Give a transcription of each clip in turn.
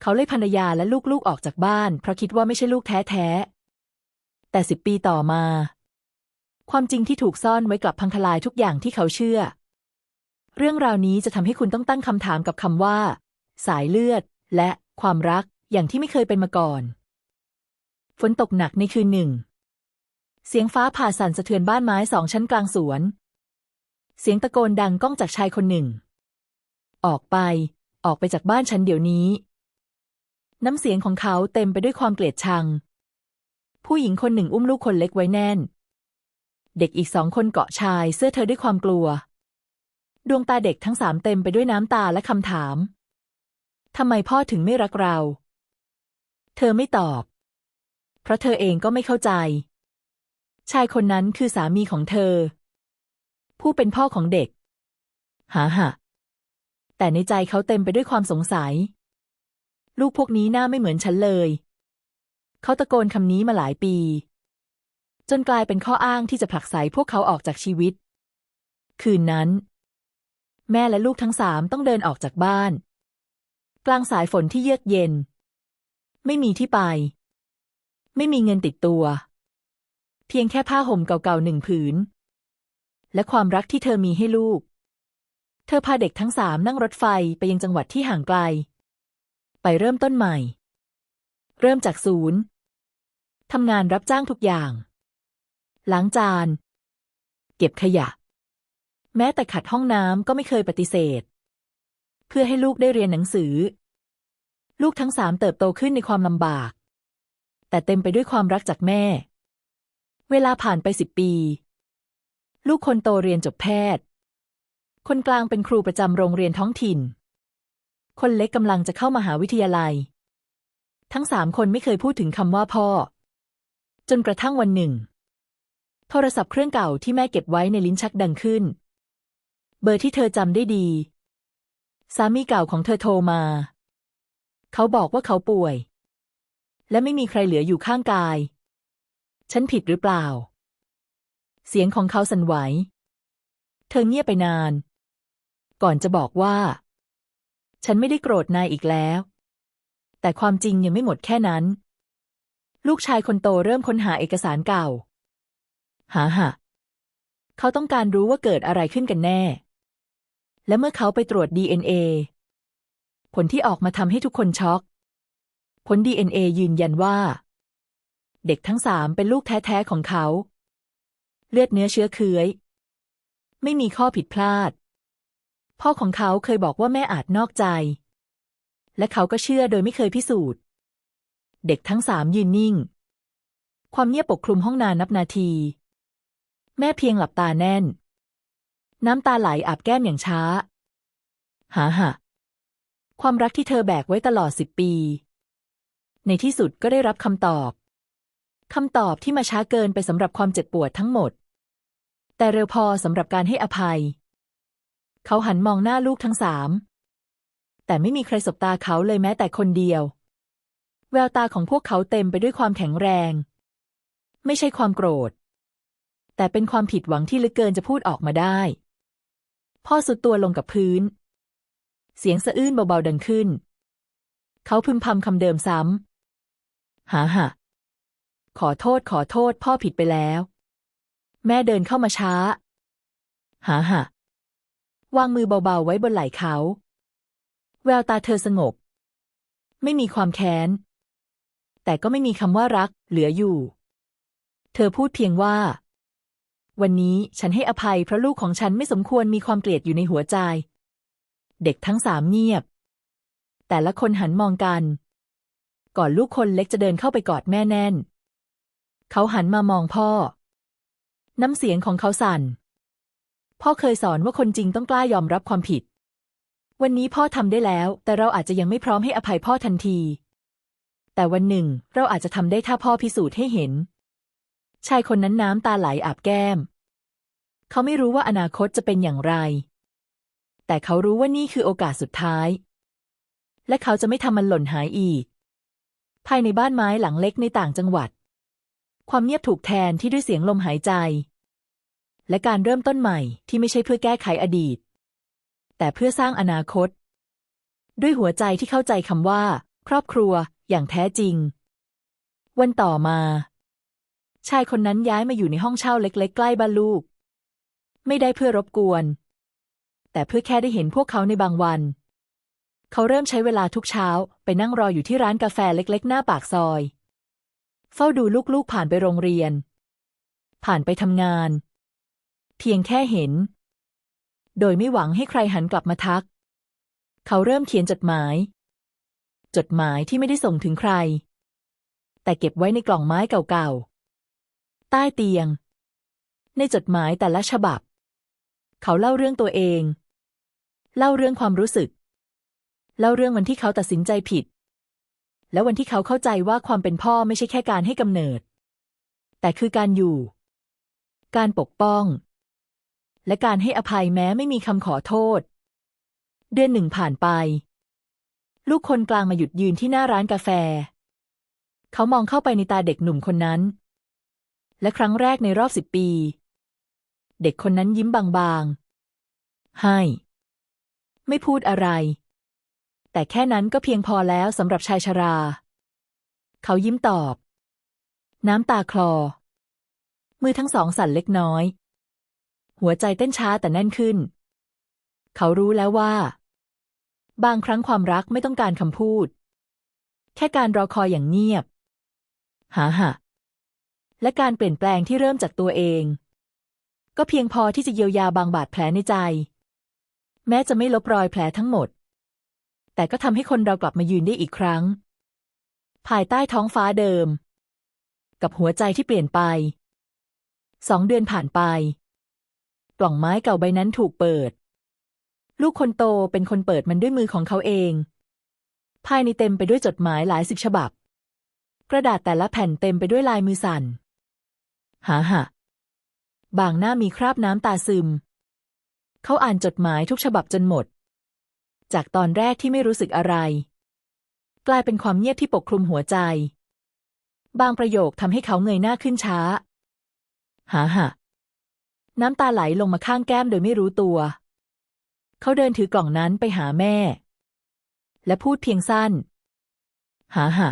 เขาไล่ภรรยาและลูกๆออกจากบ้าน เพราะคิดว่าไม่ใช่ลูกแท้ๆ แต่สิบปีต่อมา ความจริงที่ถูกซ่อนไว้กลับพังทลายทุกอย่างที่เขาเชื่อ เรื่องราวนี้จะทำให้คุณต้องตั้งคำถามกับคำว่า สายเลือด และความรักอย่างที่ไม่เคยเป็นมาก่อน ฝนตกหนักในคืนหนึ่ง เสียงฟ้าผ่าสั่นสะเทือนบ้านไม้สองชั้นกลางสวน เสียงตะโกนดังก้องจากชายคนหนึ่ง ออกไป ออกไปจากบ้านฉันเดี๋ยวนี้ น้ำเสียงของเขาเต็มไปด้วยความเกลียดชัง ผู้หญิงคนหนึ่งอุ้มลูกคนเล็กไว้แน่น เด็กอีกสองคนเกาะชายเสื้อเธอด้วยความกลัว ดวงตาเด็กทั้งสามเต็มไปด้วยน้ำตาและคำถาม ทำไมพ่อถึงไม่รักเรา เธอไม่ตอบ เพราะเธอเองก็ไม่เข้าใจ ชายคนนั้นคือสามีของเธอ ผู้เป็นพ่อของเด็ก หาหะแต่ในใจเขาเต็มไปด้วยความสงสัย ลูกพวกนี้หน้าไม่เหมือนฉันเลย เขาตะโกนคำนี้มาหลายปี จนกลายเป็นข้ออ้างที่จะผลักไสพวกเขาออกจากชีวิต คืนนั้น แม่และลูกทั้งสามต้องเดินออกจากบ้าน กลางสายฝนที่เยือกเย็น ไม่มีที่ไป ไม่มีเงินติดตัว เพียงแค่ผ้าห่มเก่าๆหนึ่งผืน และความรักที่เธอมีให้ลูก เธอพาเด็กทั้งสามนั่งรถไฟไปยังจังหวัดที่ห่างไกล เริ่มต้นใหม่ เริ่มจากศูนย์ทำงานรับจ้างทุกอย่าง ล้างจาน เก็บขยะ แม้แต่ขัดห้องน้ำก็ไม่เคยปฏิเสธ เพื่อให้ลูกได้เรียนหนังสือ ลูกทั้งสามเติบโตขึ้นในความลำบาก แต่เต็มไปด้วยความรักจากแม่ เวลาผ่านไปสิบปี ลูกคนโตเรียนจบแพทย์ คนกลางเป็นครูประจำโรงเรียนท้องถิ่น คนเล็กกำลังจะเข้ามาหาวิทยาลัย ทั้งสามคนไม่เคยพูดถึงคำว่าพ่อ จนกระทั่งวันหนึ่ง โทรศัพท์เครื่องเก่าที่แม่เก็บไว้ในลิ้นชักดังขึ้น เบอร์ที่เธอจำได้ดี สามีเก่าของเธอโทรมา เขาบอกว่าเขาป่วย และไม่มีใครเหลืออยู่ข้างกาย ฉันผิดหรือเปล่า เสียงของเขาสั่นไหว เธอเงียบไปนาน ก่อนจะบอกว่า ฉันไม่ได้โกรธนายอีกแล้ว แต่ความจริงยังไม่หมดแค่นั้น ลูกชายคนโตเริ่มค้นหาเอกสารเก่า หาหะเขาต้องการรู้ว่าเกิดอะไรขึ้นกันแน่ และเมื่อเขาไปตรวจ DNA ผลที่ออกมาทำให้ทุกคนช็อก ผล DNA ยืนยันว่า เด็กทั้งสามเป็นลูกแท้ๆของเขา เลือดเนื้อเชื้อเคื้อย ไม่มีข้อผิดพลาด พ่อของเขาเคยบอกว่าแม่อาจนอกใจ และเขาก็เชื่อโดยไม่เคยพิสูจน์ เด็กทั้งสามยืนนิ่ง ความเงียบปกคลุมห้องนานนับนาที แม่เพียงหลับตาแน่น น้ำตาไหลอาบแก้มอย่างช้า หาหะความรักที่เธอแบกไว้ตลอดสิบปี ในที่สุดก็ได้รับคำตอบคำตอบที่มาช้าเกินไปสำหรับความเจ็บปวดทั้งหมด แต่เร็วพอสำหรับการให้อภัย เขาหันมองหน้าลูกทั้งสาม แต่ไม่มีใครสบตาเขาเลยแม้แต่คนเดียว แววตาของพวกเขาเต็มไปด้วยความแข็งแรง ไม่ใช่ความโกรธ แต่เป็นความผิดหวังที่ลึกเกินจะพูดออกมาได้ พ่อสุดตัวลงกับพื้น เสียงสะอื้นเบาๆดังขึ้น เขาพึมพำคำเดิมซ้ำหาหะขอโทษขอโทษพ่อผิดไปแล้ว แม่เดินเข้ามาช้า หาหะ วางมือเบาๆไว้บนไหล่เขา แววตาเธอสงบ ไม่มีความแค้น แต่ก็ไม่มีคำว่ารักเหลืออยู่ เธอพูดเพียงว่า วันนี้ฉันให้อภัยเพราะลูกของฉันไม่สมควรมีความเกลียดอยู่ในหัวใจ เด็กทั้งสามเงียบ แต่ละคนหันมองกัน ก่อนลูกคนเล็กจะเดินเข้าไปกอดแม่แน่น เขาหันมามองพ่อ น้ำเสียงของเขาสั่น พ่อเคยสอนว่าคนจริงต้องกล้ายอมรับความผิด วันนี้พ่อทำได้แล้ว แต่เราอาจจะยังไม่พร้อมให้อภัยพ่อทันที แต่วันหนึ่ง เราอาจจะทำได้ถ้าพ่อพิสูจน์ให้เห็น ชายคนนั้นน้ำตาไหลอาบแก้ม เขาไม่รู้ว่าอนาคตจะเป็นอย่างไร แต่เขารู้ว่านี่คือโอกาสสุดท้าย และเขาจะไม่ทำมันหล่นหายอีก ภายในบ้านไม้หลังเล็กในต่างจังหวัด ความเงียบถูกแทนที่ด้วยเสียงลมหายใจ และการเริ่มต้นใหม่ที่ไม่ใช่เพื่อแก้ไขอดีต แต่เพื่อสร้างอนาคต ด้วยหัวใจที่เข้าใจคำว่า ครอบครัวอย่างแท้จริง วันต่อมา ชายคนนั้นย้ายมาอยู่ในห้องเช่าเล็ก ๆ ใกล้บ้านลูก ไม่ได้เพื่อรบกวน แต่เพื่อแค่ได้เห็นพวกเขาในบางวัน เขาเริ่มใช้เวลาทุกเช้าไปนั่งรออยู่ที่ร้านกาแฟเล็ก ๆ หน้าปากซอย เฝ้าดูลูกๆผ่านไปโรงเรียน ผ่านไปทำงาน เพียงแค่เห็น โดยไม่หวังให้ใครหันกลับมาทัก เขาเริ่มเขียนจดหมาย จดหมายที่ไม่ได้ส่งถึงใคร แต่เก็บไว้ในกล่องไม้เก่าๆ ใต้เตียง ในจดหมายแต่ละฉบับ เขาเล่าเรื่องตัวเอง เล่าเรื่องความรู้สึก เล่าเรื่องวันที่เขาตัดสินใจผิด และวันที่เขาเข้าใจว่าความเป็นพ่อไม่ใช่แค่การให้กำเนิด แต่คือการอยู่การปกป้อง และการให้อภัยแม้ไม่มีคำขอโทษ เดือนหนึ่งผ่านไป ลูกคนกลางมาหยุดยืนที่หน้าร้านกาแฟ เขามองเข้าไปในตาเด็กหนุ่มคนนั้น และครั้งแรกในรอบสิบปี เด็กคนนั้นยิ้มบางๆ ให้ ไม่พูดอะไร แต่แค่นั้นก็เพียงพอแล้วสำหรับชายชรา เขายิ้มตอบ น้ำตาคลอมือทั้งสองสั่นเล็กน้อย หัวใจเต้นช้าแต่แน่นขึ้น เขารู้แล้วว่า บางครั้งความรักไม่ต้องการคำพูด แค่การรอคอยอย่างเงียบ หาหะและการเปลี่ยนแปลงที่เริ่มจากตัวเอง ก็เพียงพอที่จะเยียวยาบางบาดแผลในใจ แม้จะไม่ลบรอยแผลทั้งหมด แต่ก็ทำให้คนเรากลับมายืนได้อีกครั้ง ภายใต้ท้องฟ้าเดิม กับหัวใจที่เปลี่ยนไปสองเดือนผ่านไป กล่องไม้เก่าใบนั้นถูกเปิด ลูกคนโตเป็นคนเปิดมันด้วยมือของเขาเอง ภายในเต็มไปด้วยจดหมายหลายสิบฉบับ กระดาษแต่ละแผ่นเต็มไปด้วยลายมือสั่นหาหะบางหน้ามีคราบน้ำตาซึม เขาอ่านจดหมายทุกฉบับจนหมด จากตอนแรกที่ไม่รู้สึกอะไร กลายเป็นความเงียบที่ปกคลุมหัวใจ บางประโยคทำให้เขาเงยหน้าขึ้นช้า หาหะ น้ำตาไหลลงมาข้างแก้มโดยไม่รู้ตัว เขาเดินถือกล่องนั้นไปหาแม่ และพูดเพียงสั้น หาหะ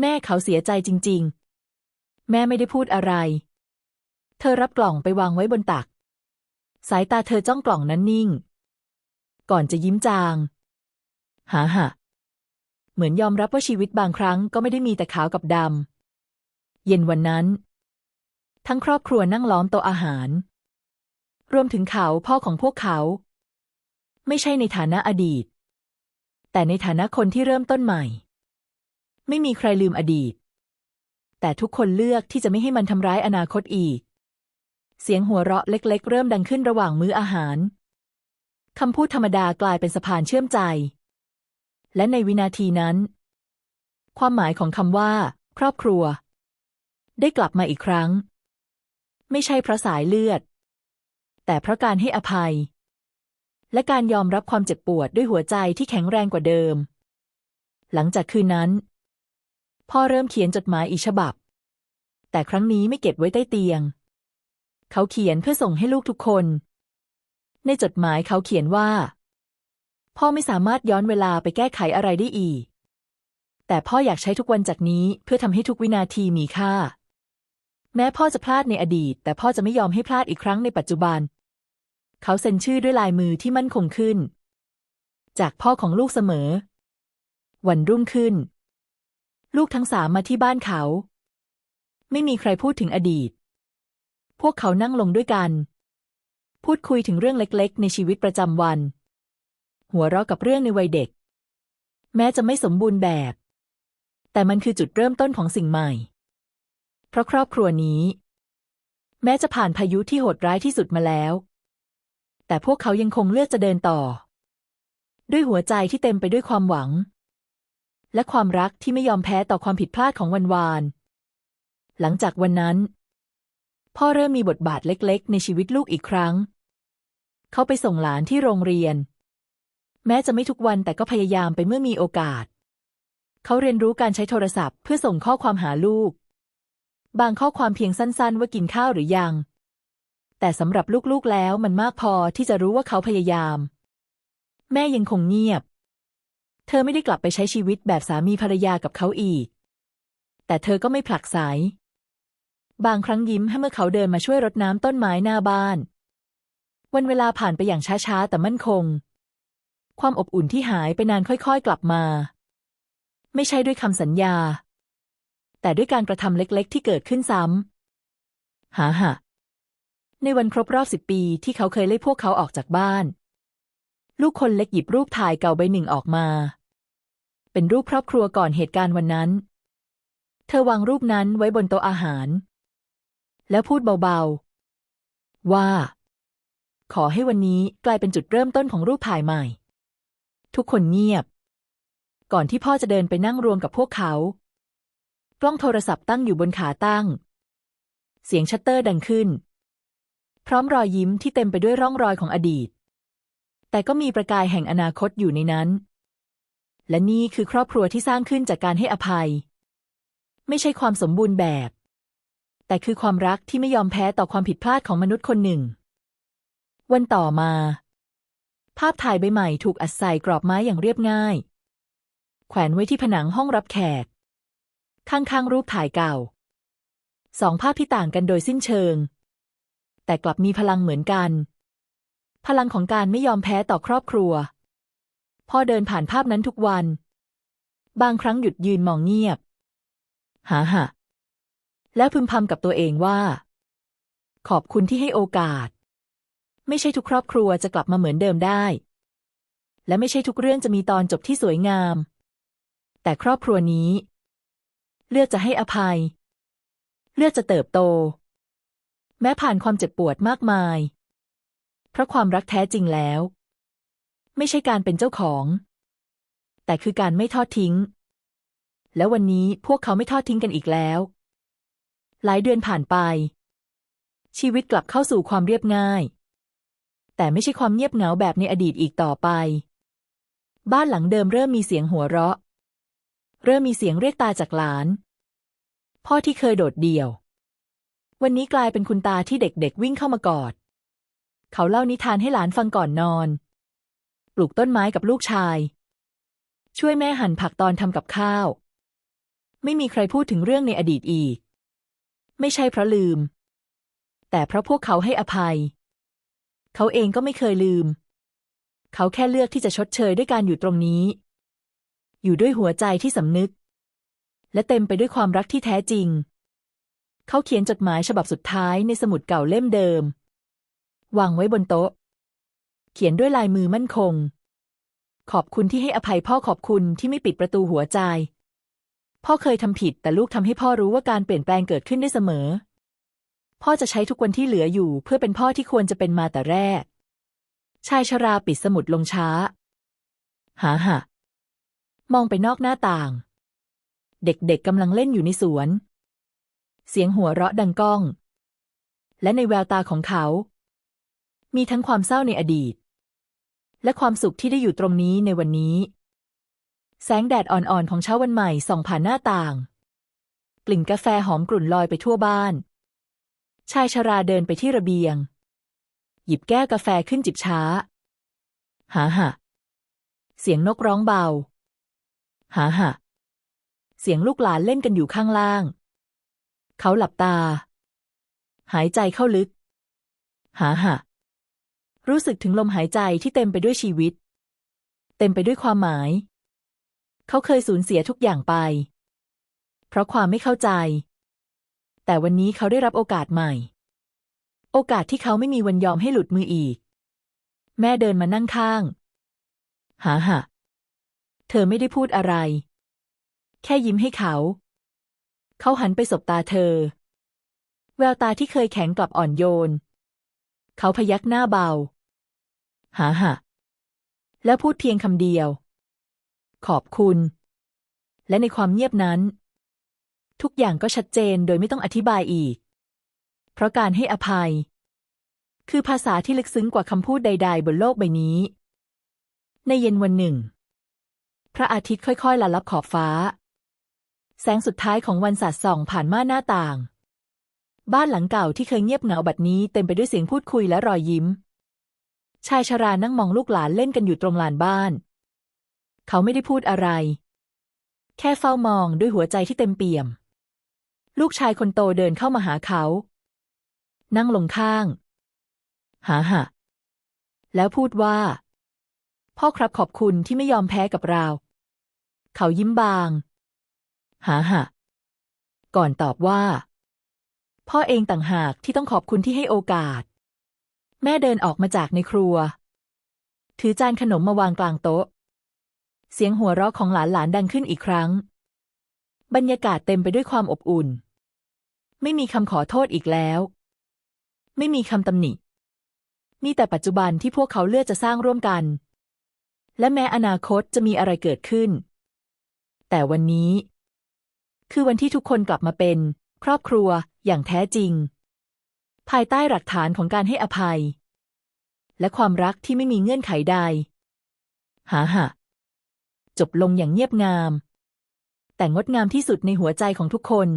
แม่เขาเสียใจจริง ๆ แม่ไม่ได้พูดอะไร เธอรับกล่องไปวางไว้บนตัก สายตาเธอจ้องกล่องนั้นนิ่ง ก่อนจะยิ้มจาง หาหะเหมือนยอมรับว่าชีวิตบางครั้งก็ไม่ได้มีแต่ขาวกับดำ เย็นวันนั้น ทั้งครอบครัวนั่งล้อมโต๊ะอาหาร รวมถึงเขาพ่อของพวกเขา ไม่ใช่ในฐานะอดีต แต่ในฐานะคนที่เริ่มต้นใหม่ ไม่มีใครลืมอดีต แต่ทุกคนเลือกที่จะไม่ให้มันทำร้ายอนาคตอีก เสียงหัวเราะเล็ก ๆ เริ่มดังขึ้นระหว่างมื้ออาหารคำพูดธรรมดากลายเป็นสะพานเชื่อมใจ และในวินาทีนั้น ความหมายของคำว่า ครอบครัว ได้กลับมาอีกครั้ง ไม่ใช่เพราะสายเลือด แต่เพราะการให้อภัย และการยอมรับความเจ็บปวดด้วยหัวใจที่แข็งแรงกว่าเดิม หลังจากคืนนั้น พ่อเริ่มเขียนจดหมายอีกฉบับ แต่ครั้งนี้ไม่เก็บไว้ใต้เตียง เขาเขียนเพื่อส่งให้ลูกทุกคน ในจดหมายเขาเขียนว่า พ่อไม่สามารถย้อนเวลาไปแก้ไขอะไรได้อีก แต่พ่ออยากใช้ทุกวันจากนี้เพื่อทำให้ทุกวินาทีมีค่า แม้พ่อจะพลาดในอดีต แต่พ่อจะไม่ยอมให้พลาดอีกครั้งในปัจจุบัน เขาเซ็นชื่อด้วยลายมือที่มั่นคงขึ้น จากพ่อของลูกเสมอ วันรุ่งขึ้น ลูกทั้งสามมาที่บ้านเขา ไม่มีใครพูดถึงอดีต พวกเขานั่งลงด้วยกัน พูดคุยถึงเรื่องเล็กๆ ในชีวิตประจำวัน หัวเราะกับเรื่องในวัยเด็ก แม้จะไม่สมบูรณ์แบบ แต่มันคือจุดเริ่มต้นของสิ่งใหม่ เพราะครอบครัวนี้ แม้จะผ่านพายุที่โหดร้ายที่สุดมาแล้ว แต่พวกเขายังคงเลือกจะเดินต่อ ด้วยหัวใจที่เต็มไปด้วยความหวัง และความรักที่ไม่ยอมแพ้ต่อความผิดพลาดของวันวาน หลังจากวันนั้น พ่อเริ่มมีบทบาทเล็ก ๆ ในชีวิตลูกอีกครั้ง เขาไปส่งหลานที่โรงเรียน แม้จะไม่ทุกวันแต่ก็พยายามไปเมื่อมีโอกาส เขาเรียนรู้การใช้โทรศัพท์เพื่อส่งข้อความหาลูก บางข้อความเพียงสั้นๆ ว่ากินข้าวหรือยัง แต่สำหรับลูกๆแล้วมันมากพอที่จะรู้ว่าเขาพยายาม แม่ยังคงเงียบ เธอไม่ได้กลับไปใช้ชีวิตแบบสามีภรรยากับเขาอีก แต่เธอก็ไม่ผลักไสบางครั้งยิ้มให้เมื่อเขาเดินมาช่วยรดน้ำต้นไม้หน้าบ้าน วันเวลาผ่านไปอย่างช้าๆแต่มั่นคง ความอบอุ่นที่หายไปนานค่อยๆ กลับมา ไม่ใช่ด้วยคำสัญญา แต่ด้วยการกระทำเล็ก ๆ ที่เกิดขึ้นซ้ำหาหะในวันครบรอบสิบปีที่เขาเคยไล่พวกเขาออกจากบ้าน ลูกคนเล็กหยิบรูปถ่ายเก่าใบหนึ่งออกมา เป็นรูปครอบครัวก่อนเหตุการณ์วันนั้น เธอวางรูปนั้นไว้บนโต๊ะอาหาร แล้วพูดเบาๆ ว่า ขอให้วันนี้กลายเป็นจุดเริ่มต้นของรูปถ่ายใหม่ ทุกคนเงียบ ก่อนที่พ่อจะเดินไปนั่งรวมกับพวกเขา ล้องโทรศัพท์ตั้งอยู่บนขาตั้ง เสียงชัตเตอร์ดังขึ้น พร้อมรอยยิ้มที่เต็มไปด้วยร่องรอยของอดีต แต่ก็มีประกายแห่งอนาคตอยู่ในนั้น และนี่คือครอบครัวที่สร้างขึ้นจากการให้อภัย ไม่ใช่ความสมบูรณ์แบบ แต่คือความรักที่ไม่ยอมแพ้ต่อความผิดพลาดของมนุษย์คนหนึ่ง วันต่อมา ภาพถ่ายใบใหม่ถูกอัดใส่กรอบไม้อย่างเรียบง่าย แขวนไว้ที่ผนังห้องรับแขก ข้างๆรูปถ่ายเก่า สองภาพที่ต่างกันโดยสิ้นเชิง แต่กลับมีพลังเหมือนกัน พลังของการไม่ยอมแพ้ต่อครอบครัว พ่อเดินผ่านภาพนั้นทุกวัน บางครั้งหยุดยืนมองเงียบ หาหะแล้วพึมพำกับตัวเองว่า ขอบคุณที่ให้โอกาส ไม่ใช่ทุกครอบครัวจะกลับมาเหมือนเดิมได้ และไม่ใช่ทุกเรื่องจะมีตอนจบที่สวยงาม แต่ครอบครัวนี้ เลือกจะให้อภัย เลือกจะเติบโต แม้ผ่านความเจ็บปวดมากมาย เพราะความรักแท้จริงแล้ว ไม่ใช่การเป็นเจ้าของ แต่คือการไม่ทอดทิ้ง แล้ววันนี้พวกเขาไม่ทอดทิ้งกันอีกแล้ว หลายเดือนผ่านไป ชีวิตกลับเข้าสู่ความเรียบง่าย แต่ไม่ใช่ความเงียบเหงาแบบในอดีตอีกต่อไป บ้านหลังเดิมเริ่มมีเสียงหัวเราะ เริ่มมีเสียงเรียกตาจากหลาน พ่อที่เคยโดดเดี่ยว วันนี้กลายเป็นคุณตาที่เด็กๆวิ่งเข้ามากอด เขาเล่านิทานให้หลานฟังก่อนนอน ปลูกต้นไม้กับลูกชาย ช่วยแม่หั่นผักตอนทำกับข้าว ไม่มีใครพูดถึงเรื่องในอดีตอีก ไม่ใช่เพราะลืม แต่เพราะพวกเขาให้อภัย เขาเองก็ไม่เคยลืม เขาแค่เลือกที่จะชดเชยด้วยการอยู่ตรงนี้ อยู่ด้วยหัวใจที่สำนึก และเต็มไปด้วยความรักที่แท้จริง เขาเขียนจดหมายฉบับสุดท้ายในสมุดเก่าเล่มเดิม วางไว้บนโต๊ะ เขียนด้วยลายมือมั่นคง ขอบคุณที่ให้อภัยพ่อขอบคุณที่ไม่ปิดประตูหัวใจ พ่อเคยทำผิดแต่ลูกทำให้พ่อรู้ว่าการเปลี่ยนแปลงเกิดขึ้นได้เสมอ พ่อจะใช้ทุกวันที่เหลืออยู่ เพื่อเป็นพ่อที่ควรจะเป็นมาแต่แรก ชายชราปิดสมุดลงช้า หาหะ มองไปนอกหน้าต่าง เด็กๆกำลังเล่นอยู่ในสวน เสียงหัวเราะดังก้อง และในแววตาของเขา มีทั้งความเศร้าในอดีต และความสุขที่ได้อยู่ตรงนี้ในวันนี้ แสงแดดอ่อนๆของเช้าวันใหม่ส่องผ่านหน้าต่าง กลิ่นกาแฟหอมกลุ่นลอยไปทั่วบ้าน ชายชราเดินไปที่ระเบียง หยิบแก้วกาแฟขึ้นจิบช้าหาหะเสียงนกร้องเบา หาหะเสียงลูกหลานเล่นกันอยู่ข้างล่าง เขาหลับตา หายใจเข้าลึก หาหะรู้สึกถึงลมหายใจที่เต็มไปด้วยชีวิต เต็มไปด้วยความหมาย เขาเคยสูญเสียทุกอย่างไป เพราะความไม่เข้าใจ แต่วันนี้เขาได้รับโอกาสใหม่ โอกาสที่เขาไม่มีวันยอมให้หลุดมืออีก แม่เดินมานั่งข้าง หาหะ เธอไม่ได้พูดอะไร แค่ยิ้มให้เขา เขาหันไปสบตาเธอ แววตาที่เคยแข็งกลับอ่อนโยน เขาพยักหน้าเบา หาหะแล้วพูดเพียงคำเดียว ขอบคุณ และในความเงียบนั้น ทุกอย่างก็ชัดเจนโดยไม่ต้องอธิบายอีก เพราะการให้อภัย คือภาษาที่ลึกซึ้งกว่าคำพูดใด ๆ บนโลกใบนี้ ในเย็นวันหนึ่ง พระอาทิตย์ค่อยๆละลับขอบฟ้า แสงสุดท้ายของวันสาดส่องผ่านม่านหน้าต่าง บ้านหลังเก่าที่เคยเงียบเหงาบัดนี้เต็มไปด้วยเสียงพูดคุยและรอยยิ้ม ชายชรานั่งมองลูกหลานเล่นกันอยู่ตรงลานบ้าน เขาไม่ได้พูดอะไร แค่เฝ้ามองด้วยหัวใจที่เต็มเปี่ยม ลูกชายคนโตเดินเข้ามาหาเขา นั่งลงข้าง หาหะแล้วพูดว่าพ่อครับขอบคุณที่ไม่ยอมแพ้กับเรา เขายิ้มบาง หาหะ ก่อนตอบว่า พ่อเองต่างหากที่ต้องขอบคุณที่ให้โอกาส แม่เดินออกมาจากในครัว ถือจานขนมมาวางกลางโต๊ะ เสียงหัวเราะของหลานๆดังขึ้นอีกครั้ง บรรยากาศเต็มไปด้วยความอบอุ่น ไม่มีคำขอโทษอีกแล้ว ไม่มีคำตำหนิ มีแต่ปัจจุบันที่พวกเขาเลือกจะสร้างร่วมกันและแม้อนาคตจะมีอะไรเกิดขึ้น แต่วันนี้ คือวันที่ทุกคนกลับมาเป็น ครอบครัวอย่างแท้จริง ภายใต้หลักฐานของการให้อภัย และความรักที่ไม่มีเงื่อนไขใดหาหะจบลงอย่างเงียบงาม แต่งดงามที่สุดในหัวใจของทุกคน